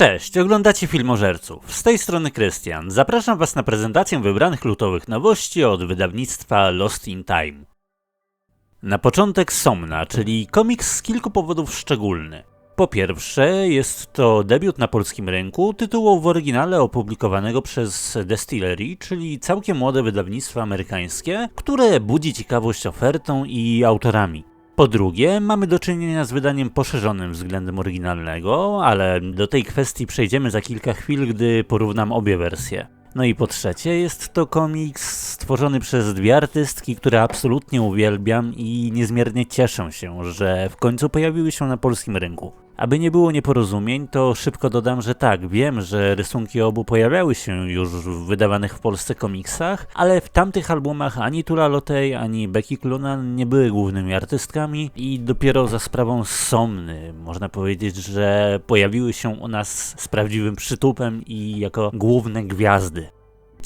Cześć, oglądacie Filmożerców. Z tej strony Krystian. Zapraszam Was na prezentację wybranych lutowych nowości od wydawnictwa Lost in Time. Na początek Somna, czyli komiks z kilku powodów szczególny. Po pierwsze, jest to debiut na polskim rynku tytułu w oryginale opublikowanego przez Destillery, czyli całkiem młode wydawnictwo amerykańskie, które budzi ciekawość ofertą i autorami. Po drugie, mamy do czynienia z wydaniem poszerzonym względem oryginalnego, ale do tej kwestii przejdziemy za kilka chwil, gdy porównam obie wersje. No i po trzecie, jest to komiks stworzony przez dwie artystki, które absolutnie uwielbiam i niezmiernie cieszę się, że w końcu pojawiły się na polskim rynku. Aby nie było nieporozumień, to szybko dodam, że tak, wiem, że rysunki obu pojawiały się już w wydawanych w Polsce komiksach, ale w tamtych albumach ani Tula Lotey, ani Becky Clunan nie były głównymi artystkami i dopiero za sprawą Somny można powiedzieć, że pojawiły się u nas z prawdziwym przytupem i jako główne gwiazdy.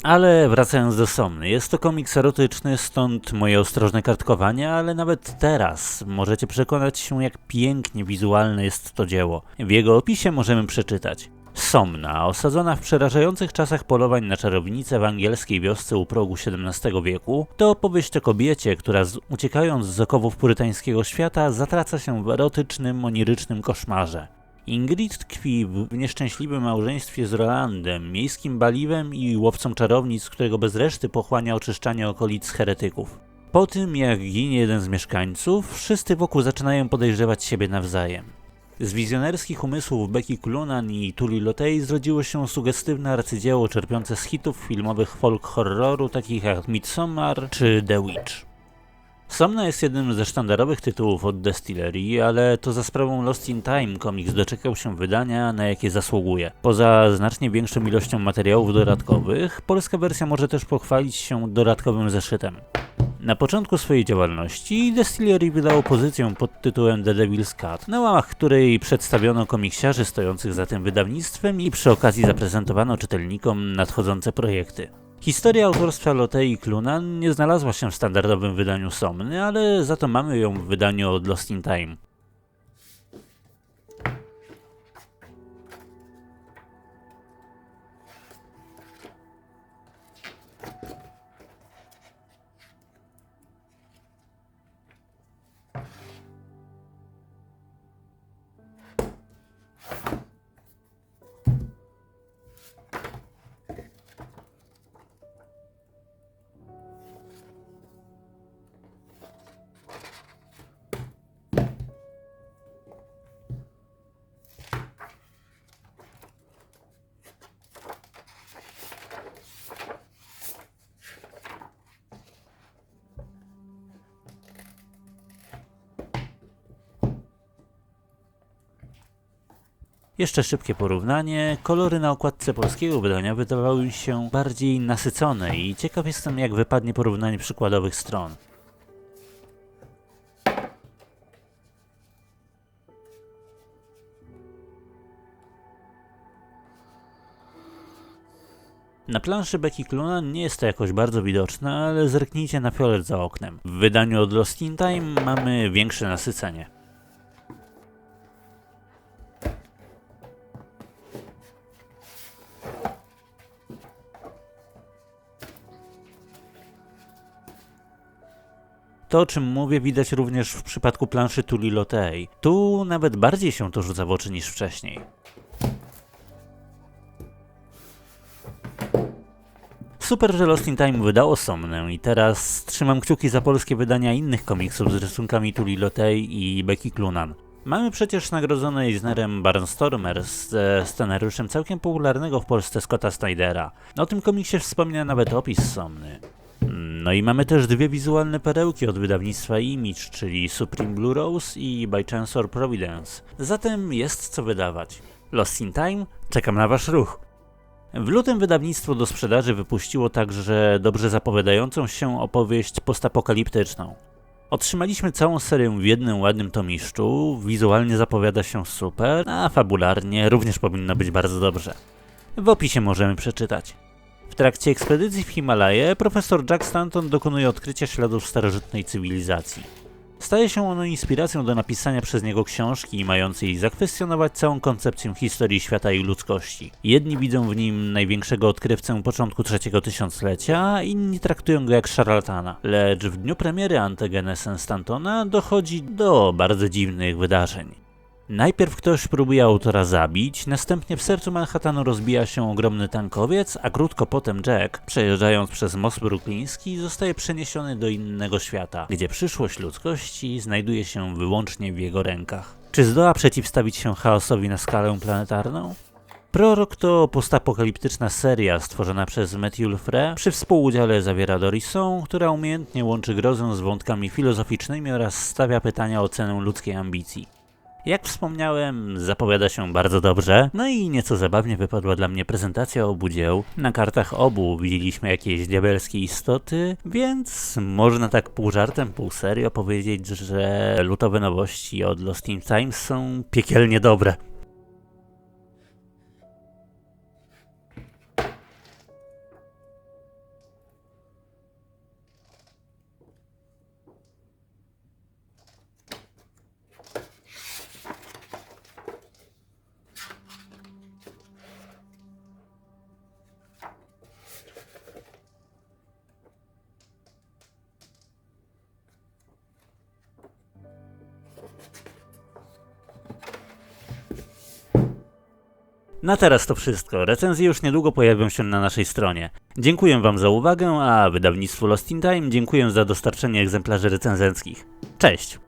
Ale wracając do Somny, jest to komiks erotyczny, stąd moje ostrożne kartkowanie, ale nawet teraz możecie przekonać się, jak pięknie wizualne jest to dzieło. W jego opisie możemy przeczytać. Somna, osadzona w przerażających czasach polowań na czarownicę w angielskiej wiosce u progu XVII wieku, to opowieść o kobiecie, która z, uciekając z okowów purytańskiego świata zatraca się w erotycznym, onirycznym koszmarze. Ingrid tkwi w nieszczęśliwym małżeństwie z Rolandem, miejskim baliwem i łowcą czarownic, którego bez reszty pochłania oczyszczanie okolic heretyków. Po tym, jak ginie jeden z mieszkańców, wszyscy wokół zaczynają podejrzewać siebie nawzajem. Z wizjonerskich umysłów Becky Clunan i Tuli Lotey zrodziło się sugestywne arcydzieło czerpiące z hitów filmowych folk horroru takich jak Midsommar czy The Witch. Somna jest jednym ze sztandarowych tytułów od Destillery, ale to za sprawą Lost in Time komiks doczekał się wydania, na jakie zasługuje. Poza znacznie większą ilością materiałów dodatkowych, polska wersja może też pochwalić się dodatkowym zeszytem. Na początku swojej działalności Destillery wydało pozycję pod tytułem The Devil's Cut, na łamach której przedstawiono komiksiarzy stojących za tym wydawnictwem i przy okazji zaprezentowano czytelnikom nadchodzące projekty. Historia autorstwa Lotei i Clunan nie znalazła się w standardowym wydaniu Somny, ale za to mamy ją w wydaniu od Lost in Time. Jeszcze szybkie porównanie. Kolory na okładce polskiego wydania wydawały mi się bardziej nasycone i ciekaw jestem jak wypadnie porównanie przykładowych stron. Na planszy Becky Clunan nie jest to jakoś bardzo widoczne, ale zerknijcie na fiolet za oknem. W wydaniu od Lost in Time mamy większe nasycenie. To, o czym mówię, widać również w przypadku planszy Tuli Lotei. Tu nawet bardziej się to rzuca w oczy niż wcześniej. Super, że Lost in Time wydało Somnę i teraz trzymam kciuki za polskie wydania innych komiksów z rysunkami Tuli Lotei i Becky Clunan. Mamy przecież nagrodzone Eisnerem Barnstormer ze scenariuszem całkiem popularnego w Polsce Scotta Snydera. O tym komiksie wspomina nawet opis Somny. No i mamy też dwie wizualne perełki od wydawnictwa Image, czyli Supreme Blue Rose i By Chance or Providence. Zatem jest co wydawać. Lost in Time? Czekam na wasz ruch. W lutym wydawnictwo do sprzedaży wypuściło także dobrze zapowiadającą się opowieść postapokaliptyczną. Otrzymaliśmy całą serię w jednym ładnym tomiszczu, wizualnie zapowiada się super, a fabularnie również powinno być bardzo dobrze. W opisie możemy przeczytać. W trakcie ekspedycji w Himalaje profesor Jack Stanton dokonuje odkrycia śladów starożytnej cywilizacji. Staje się ono inspiracją do napisania przez niego książki mającej zakwestionować całą koncepcję historii świata i ludzkości. Jedni widzą w nim największego odkrywcę początku trzeciego tysiąclecia, inni traktują go jak szarlatana. Lecz w dniu premiery Antegenesen Stantona dochodzi do bardzo dziwnych wydarzeń. Najpierw ktoś próbuje autora zabić, następnie w sercu Manhattanu rozbija się ogromny tankowiec, a krótko potem Jack, przejeżdżając przez most brukliński, zostaje przeniesiony do innego świata, gdzie przyszłość ludzkości znajduje się wyłącznie w jego rękach. Czy zdoła przeciwstawić się chaosowi na skalę planetarną? Prorok to postapokaliptyczna seria stworzona przez Matthew Lefre przy współudziale zawiera Dorison, która umiejętnie łączy grozę z wątkami filozoficznymi oraz stawia pytania o cenę ludzkiej ambicji. Jak wspomniałem, zapowiada się bardzo dobrze, no i nieco zabawnie wypadła dla mnie prezentacja obu dzieł. Na kartach obu widzieliśmy jakieś diabelskie istoty, więc można tak pół żartem, pół serio powiedzieć, że lutowe nowości od Lost in Times są piekielnie dobre. Na teraz to wszystko. Recenzje już niedługo pojawią się na naszej stronie. Dziękuję Wam za uwagę, a wydawnictwu Lost in Time dziękuję za dostarczenie egzemplarzy recenzenckich. Cześć!